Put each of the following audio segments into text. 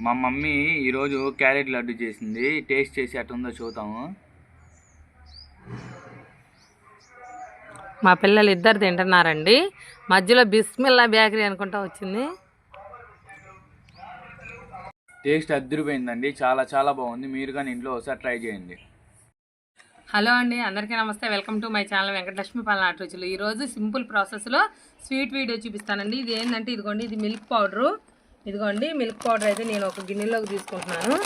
మా మమ్మీ ఈరోజు క్యారెట్ లడ్డు చేసింది. టేస్ట్ చేసి ఎట్టుందో చూద్దాము. మా పిల్లలు ఇద్దరు తింటున్నారండి. మధ్యలో బిస్మిల్లా బేకరీ అనుకుంటా వచ్చింది. టేస్ట్ అద్దరిపోయిందండి. చాలా చాలా బాగుంది. మీరు కానీ ఇంట్లో ఒకసారి ట్రై చేయండి. హలో అండి. అందరికీ నమస్తే. Welcome to my channel Venkatalakshmi పాలన ఆట రుచులు. ఈరోజు సింపుల్ ప్రాసెస్లో స్వీట్ వీడియో చూపిస్తానండి. ఇది ఏంటంటే ఇదిగోండి ఇది మిల్క్ పౌడరు. ఇదిగోండి మిల్క్ పౌడర్ అయితే నేను ఒక గిన్నెలోకి తీసుకుంటున్నాను.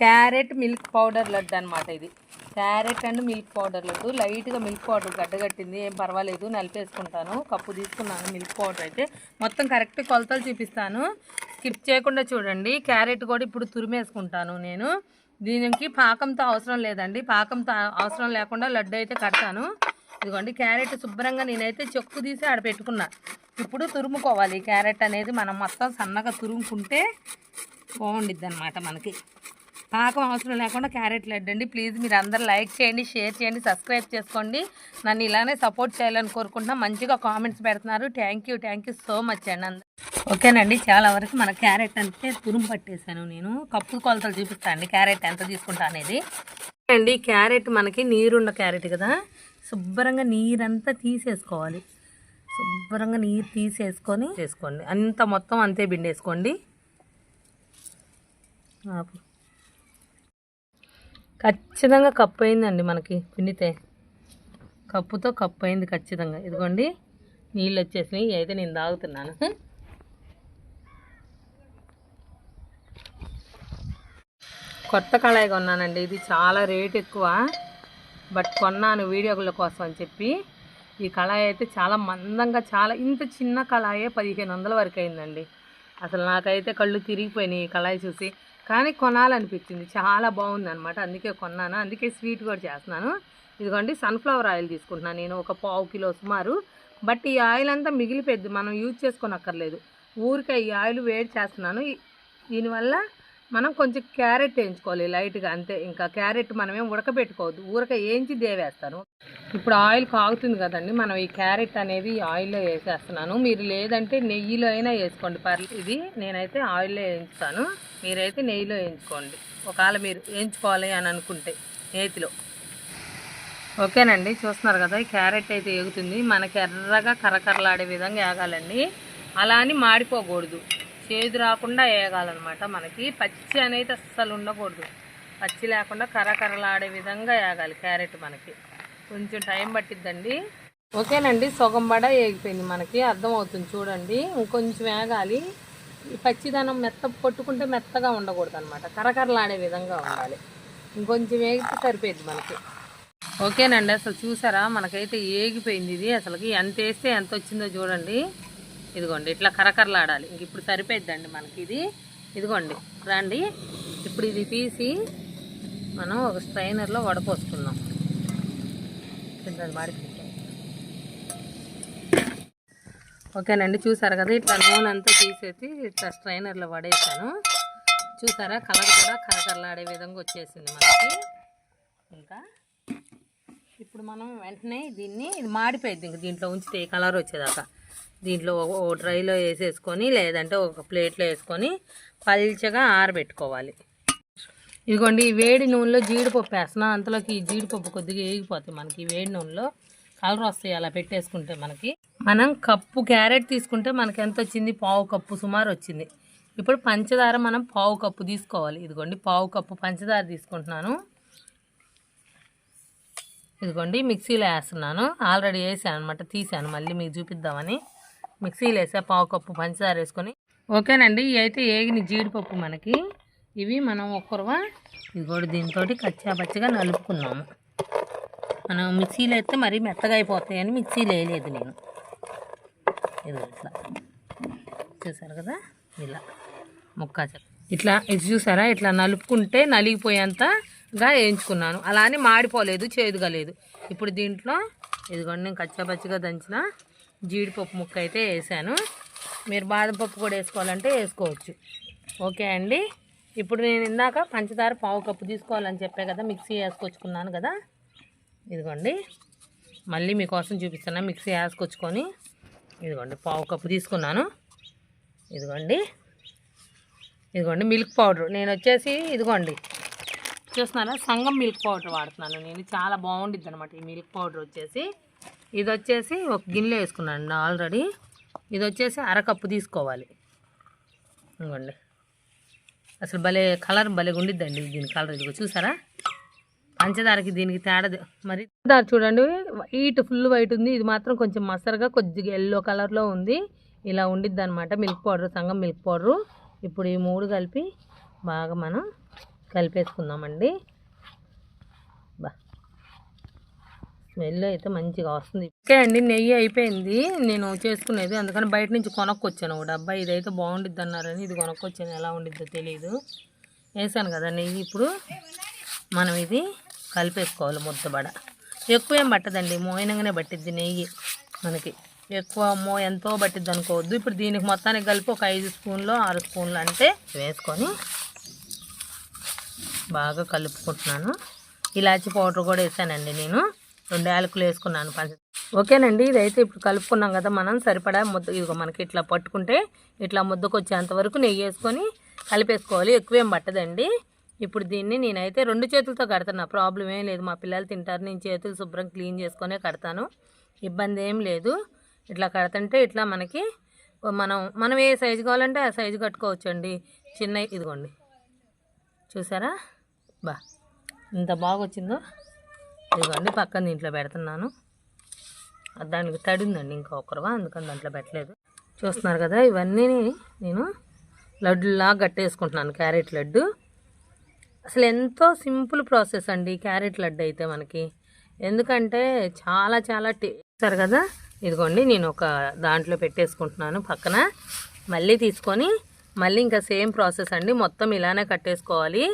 క్యారెట్ మిల్క్ పౌడర్ లడ్డు అనమాట ఇది. Carrot and milk powder laddu. లైట్గా మిల్క్ పౌడర్ గడ్డగట్టింది ఏం పర్వాలేదు నలిపేసుకుంటాను. కప్పు తీసుకున్నాను మిల్క్ పౌడర్ అయితే. మొత్తం కరెక్ట్ కొలతలు చూపిస్తాను. స్కిప్ చేయకుండా చూడండి. క్యారెట్ కూడా ఇప్పుడు తురిమేసుకుంటాను నేను. దీనికి పాకంతో అవసరం లేదండి. పాకంతో అవసరం లేకుండా లడ్డు అయితే కడతాను. ఇదిగోండి క్యారెట్ శుభ్రంగా నేనైతే చెక్కు తీసి ఆడ పెట్టుకున్నా. ఇప్పుడు తురుముకోవాలి. క్యారెట్ అనేది మనం మొత్తం సన్నగా తురుముకుంటే బాగుండిద్ది అనమాట మనకి. పాకం అవసరం లేకుండా క్యారెట్ లడ్డు ప్లీజ్ మీరు అందరు లైక్ చేయండి షేర్ చేయండి సబ్స్క్రైబ్ చేసుకోండి. నన్ను ఇలానే సపోర్ట్ చేయాలని కోరుకుంటున్నా. మంచిగా కామెంట్స్ పెడుతున్నారు. Thank you thank you so much అండి అందరు. ఓకేనండి చాలా వరకు మన క్యారెట్ అంటే తురుము పట్టేశాను నేను. కప్పు కొలతలు చూపిస్తాను అండి క్యారెట్ ఎంత తీసుకుంటా అనేది. అండి క్యారెట్ మనకి నీరున్న క్యారెట్ కదా. శుభ్రంగా నీరంతా తీసేసుకోవాలి. శుభ్రంగా నీరు తీసేసుకొని చేసుకోండి. అంత మొత్తం అంతే బిండేసుకోండి ఖచ్చితంగా కప్పు అయిందండి మనకి పిండితే. కప్పుతో కప్పు అయింది ఖచ్చితంగా. ఇదిగోండి నీళ్ళు వచ్చేసినాయి. అయితే నేను తాగుతున్నాను. కొత్త కళాయి కొన్నానండి. ఇది చాలా రేట్ ఎక్కువ. బట్ కొన్నాను వీడియోల కోసం అని చెప్పి. ఈ కళాయి అయితే చాలా మందంగా చాలా ఇంత చిన్న కళాయే పదిహేను వందల వరకు అయిందండి. అసలు నాకైతే కళ్ళు తిరిగిపోయినాయి ఈ కళాయి చూసి. కానీ కొనాలనిపించింది. చాలా బాగుంది అనమాట అందుకే కొన్నాను. అందుకే స్వీట్ కూడా చేస్తున్నాను. ఇదిగోండి సన్ఫ్లవర్ ఆయిల్ తీసుకుంటున్నాను నేను. ఒక పావు కిలో సుమారు. బట్ ఈ ఆయిల్ అంతా మిగిలిపోద్ది మనం యూజ్ చేసుకోనక్కర్లేదు. ఊరికే ఈ ఆయిల్ వేడి చేస్తున్నాను. దీనివల్ల మనం కొంచెం క్యారెట్ వేయించుకోవాలి లైట్గా అంతే. ఇంకా క్యారెట్ మనమేం ఉడకబెట్టుకోవద్దు. ఊరక వేయించి దేవేస్తాను ఇప్పుడు ఆయిల్ కాగుతుంది కదండి మనం ఈ క్యారెట్ అనేది ఆయిల్లో వేసేస్తున్నాను. మీరు లేదంటే నెయ్యిలో అయినా వేసుకోండి. పర్లేదు ఇది నేనైతే ఆయిల్లో వేయించుతాను. మీరైతే నెయ్యిలో వేయించుకోండి. ఒకవేళ మీరు వేయించుకోవాలి అని అనుకుంటే నేతిలో. ఓకేనండి? చూస్తున్నారు కదా ఈ క్యారెట్ అయితే ఎగుతుంది మనకి ఎర్రగా కరకరలాడే విధంగా వేగాలండి అలా అని మాడిపోకూడదు. చేదు రాకుండా వేయగాలన్నమాట మనకి పచ్చి అనేది అస్సలు ఉండకూడదు. పచ్చి లేకుండా కరకరలాడే విధంగా వేగాలి క్యారెట్ మనకి. కొంచెం టైం పట్టిద్దండి. ఓకేనండి సగం బడ వేగిపోయింది మనకి. అర్థమవుతుంది చూడండి. ఇంకొంచెం వేగాలి ఈ పచ్చిదనం మెత్త కొట్టుకుంటే మెత్తగా ఉండకూడదు అనమాట కరకరలాడే విధంగా ఉండాలి. ఇంకొంచెం వేగితే సరిపోయింది మనకి. ఓకేనండి అసలు చూసారా? మనకైతే ఏగిపోయింది ఇది. అసలుకి ఎంత వేస్తే ఎంత వచ్చిందో చూడండి. ఇదిగోండి ఇట్లా కరకరలాడాలి. ఇంక ఇప్పుడు సరిపోద్దండి మనకి ఇది. ఇదిగోండి రండి. ఇప్పుడు ఇది తీసి మనం ఒక స్ట్రైనర్లో వడపోసుకుందాం. మాడిపోయింది. ఓకేనండి చూసారు కదా ఇట్లా నూనె అంతా తీసేసి ఇట్లా స్ట్రైనర్లో పడేసాను చూసారా కలర్ కూడా కరకరలాడే విధంగా వచ్చేసింది మనకి. ఇంకా ఇప్పుడు మనం వెంటనే దీన్ని ఇది మాడిపోయింది ఇంక దీంట్లో ఉంచితే ఏ కలర్ వచ్చేదాకా. దీంట్లో ఓ ట్రైలో వేసేసుకొని లేదంటే ఒక ప్లేట్లో వేసుకొని పల్చగా ఆరబెట్టుకోవాలి. ఇదిగోండి ఈ వేడి నూనెలో జీడిపప్పు వేస్తున్నా. అంతలోకి ఈ జీడిపప్పు కొద్దిగా వేగిపోతుంది మనకి. ఈ వేడి నూనెలో కలర్ వస్తాయి అలా పెట్టేసుకుంటే మనకి. మనం కప్పు క్యారెట్ తీసుకుంటే మనకి ఎంత వచ్చింది? పావు కప్పు సుమారు వచ్చింది. ఇప్పుడు పంచదార మనం పావు కప్పు తీసుకోవాలి. ఇదిగోండి పావు కప్పు పంచదార తీసుకుంటున్నాను. ఇదిగోండి మిక్సీలో వేస్తున్నాను. ఆల్రెడీ వేసాను అనమాట తీసాను. మళ్ళీ మీకు చూపిద్దామని. మిక్సీలో వేసా పావు కప్పు పంచదార వేసుకొని ఓకేనండి ఇవి అయితే ఏగిన జీడిపప్పు మనకి. ఇవి మనం ఒక్కరువా ఇదిగోటి దీంతో కచ్చా పచ్చగా నలుపుకున్నాము. మనం మిక్సీలో అయితే మరీ మెత్తగా అయిపోతాయని మిక్సీలో వేయలేదు నేను. ఇది ఇట్లా. చూసారు కదా? ఇలా. ముక్క ఇట్లా ఇది చూసారా? ఇట్లా నలుపుకుంటే నలిగిపోయేంతగా వేయించుకున్నాను. అలా అని మాడిపోలేదు చేదుగా లేదు. ఇప్పుడు దీంట్లో ఇదిగోండి నేను కచ్చాపచ్చిగా దంచిన జీడిపప్పు ముక్క అయితే వేసాను. మీరు బాదం పప్పు కూడా వేసుకోవాలంటే వేసుకోవచ్చు. ఓకే అండి? ఇప్పుడు నేను ఇందాక పంచదార పావు కప్పు తీసుకోవాలని చెప్పే కదా మిక్సీ వేసుకొచ్చుకున్నాను కదా. ఇదిగోండి. మళ్ళీ మీకోసం చూపిస్తున్నా మిక్సీ వేసుకొచ్చుకొని. ఇదిగోండి పావు కప్పు తీసుకున్నాను. ఇదిగోండి. ఇదిగోండి మిల్క్ పౌడర్. నేను వచ్చేసి ఇదిగోండి. చూస్తున్నారా? సంగం మిల్క్ పౌడర్ వాడుతున్నాను నేను. చాలా బాగుండిద్ది అనమాట ఈ మిల్క్ పౌడర్ వచ్చేసి. ఇది వచ్చేసి ఒక గిన్నెలో వేసుకున్నాను ఆల్రెడీ. ఇది వచ్చేసి అరకప్పు తీసుకోవాలి. ఇదిగోండి. అసలు భలే కలర్ భలే ఉండిద్దండి దీని కలర్ ఇదిగో చూసారా? పంచదారకి దీనికి తేడా మరి దారి చూడండి వైట్ ఫుల్ వైట్ ఉంది. ఇది మాత్రం కొంచెం మసరగా కొద్దిగా ఎల్లో కలర్లో ఉంది. ఇలా ఉండిద్ది అనమాట milk powder Sangam milk powder. ఇప్పుడు ఈ మూడు కలిపి బాగా మనం కలిపేసుకుందామండి బా స్మెల్ అయితే మంచిగా వస్తుంది. ఓకే అండి నెయ్యి అయిపోయింది. నేను చేసుకునేది. అందుకని బయట నుంచి కొనుక్కొచ్చాను ఒక డబ్బా ఇదైతే బాగుండిద్ది అన్నారని ఇది కొనుక్కొచ్చాను. ఎలా ఉండిద్దో తెలియదు వేసాను కదా నెయ్యి ఇప్పుడు. మనం ఇది కలిపేసుకోవాలి ముద్దబడ. ఎక్కువ ఏం పట్టదండి మోయినంగానే పట్టిద్ది నెయ్యి మనకి. ఎక్కువ మో ఎంతో పట్టిద్ది అనుకోవద్దు. ఇప్పుడు దీనికి మొత్తానికి కలిపి ఒక ఐదు స్పూన్లు ఆరు స్పూన్లు అంటే వేసుకొని బాగా కలుపుకుంటున్నాను. ఇలాచి పౌడర్ కూడా వేసానండి నేను. రెండు యాలకులు వేసుకున్నాను పంచ ఓకేనండి ఇదైతే ఇప్పుడు కలుపుకున్నాం కదా మనం సరిపడా ముద్ద ఇదిగో మనకి ఇట్లా పట్టుకుంటే ఇట్లా ముద్దకు వచ్చేంత వరకు నెయ్యి వేసుకొని కలిపేసుకోవాలి ఎక్కువేం పట్టదండి. ఇప్పుడు దీన్ని నేనైతే రెండు చేతులతో కడతాను ప్రాబ్లం ఏం లేదు మా పిల్లలు తింటారు నేను చేతులు శుభ్రం క్లీన్ చేసుకునే కడతాను ఇబ్బంది ఏం లేదు. ఇట్లా కడతంటే ఇట్లా మనకి మనం మనం ఏ సైజు కావాలంటే ఆ సైజు కట్టుకోవచ్చండి. చిన్న ఇదిగోండి చూసారా? బా ఇంత బాగా వచ్చిందో ఇదిగోండి పక్కన దీంట్లో పెడుతున్నాను. దానికి తడి ఉందండి ఇంకొకరువా అందుకని దాంట్లో పెట్టలేదు. చూస్తున్నారు కదా ఇవన్నీ నేను లడ్డులా గట్టేసుకుంటున్నాను క్యారెట్ లడ్డు. అసలు ఎంతో సింపుల్ ప్రాసెస్ అండి క్యారెట్ లడ్డు అయితే మనకి. ఎందుకంటే చాలా చాలా టేస్తారు కదా? ఇదిగోండి నేను ఒక దాంట్లో పెట్టేసుకుంటున్నాను పక్కన. మళ్ళీ తీసుకొని మళ్ళీ ఇంకా సేమ్ ప్రాసెస్ అండి మొత్తం ఇలానే కట్టేసుకోవాలి.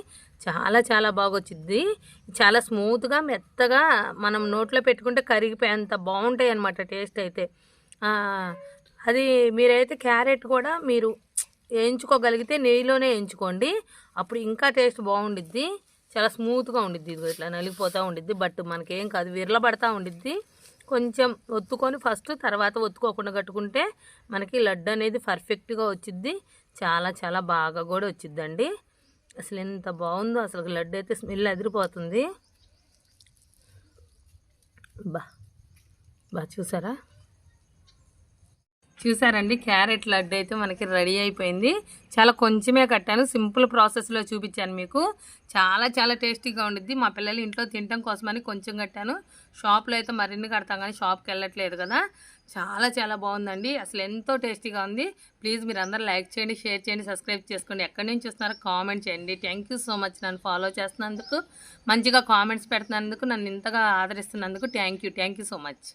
చాలా చాలా బాగొచ్చింది చాలా స్మూత్గా మెత్తగా మనం నోట్లో పెట్టుకుంటే కరిగిపోయేంత బాగుంటాయి అనమాట టేస్ట్ అయితే. అది మీరైతే క్యారెట్ కూడా మీరు వేయించుకోగలిగితే నెయ్యిలోనే వేయించుకోండి అప్పుడు ఇంకా టేస్ట్ బాగుండిద్ది చాలా స్మూత్గా ఉండిద్ది. ఇది ఇట్లా నలిగిపోతూ ఉండిద్ది. బట్ మనకేం కాదు విరలబడతా ఉండిద్ది. కొంచెం ఒత్తుకొని ఫస్ట్ తర్వాత ఒత్తుకోకుండా కట్టుకుంటే మనకి లడ్డు అనేది పర్ఫెక్ట్గా వచ్చిద్ది. చాలా చాలా బాగా కూడా వచ్చిద్దండి. అసలు ఎంత బాగుందో అసలు లడ్డు అయితే స్మెల్ అదిరిపోతుంది బా బా చూసారా? చూసారండి క్యారెట్ లడ్డు అయితే మనకి రెడీ అయిపోయింది. చాలా కొంచెమే కట్టాను సింపుల్ ప్రాసెస్లో చూపించాను మీకు. చాలా చాలా టేస్టీగా ఉండిద్ది. మా పిల్లలు ఇంట్లో తినటం కోసమని కొంచెం కట్టాను. షాప్లో అయితే మరిన్ని కడతాం కానీ షాప్కి వెళ్ళట్లేదు కదా. చాలా చాలా బాగుందండి. అసలు ఎంతో టేస్టీగా ఉంది. ప్లీజ్ మీరు అందరూ లైక్ చేయండి షేర్ చేయండి సబ్స్క్రైబ్ చేసుకోండి. ఎక్కడి నుంచి వస్తున్నారో కామెంట్ చేయండి. థ్యాంక్ యూ సో మచ్ నన్ను ఫాలో చేస్తున్నందుకు. మంచిగా కామెంట్స్ పెడుతున్నందుకు నన్ను ఇంతగా ఆదరిస్తున్నందుకు thank you. Thank you so much.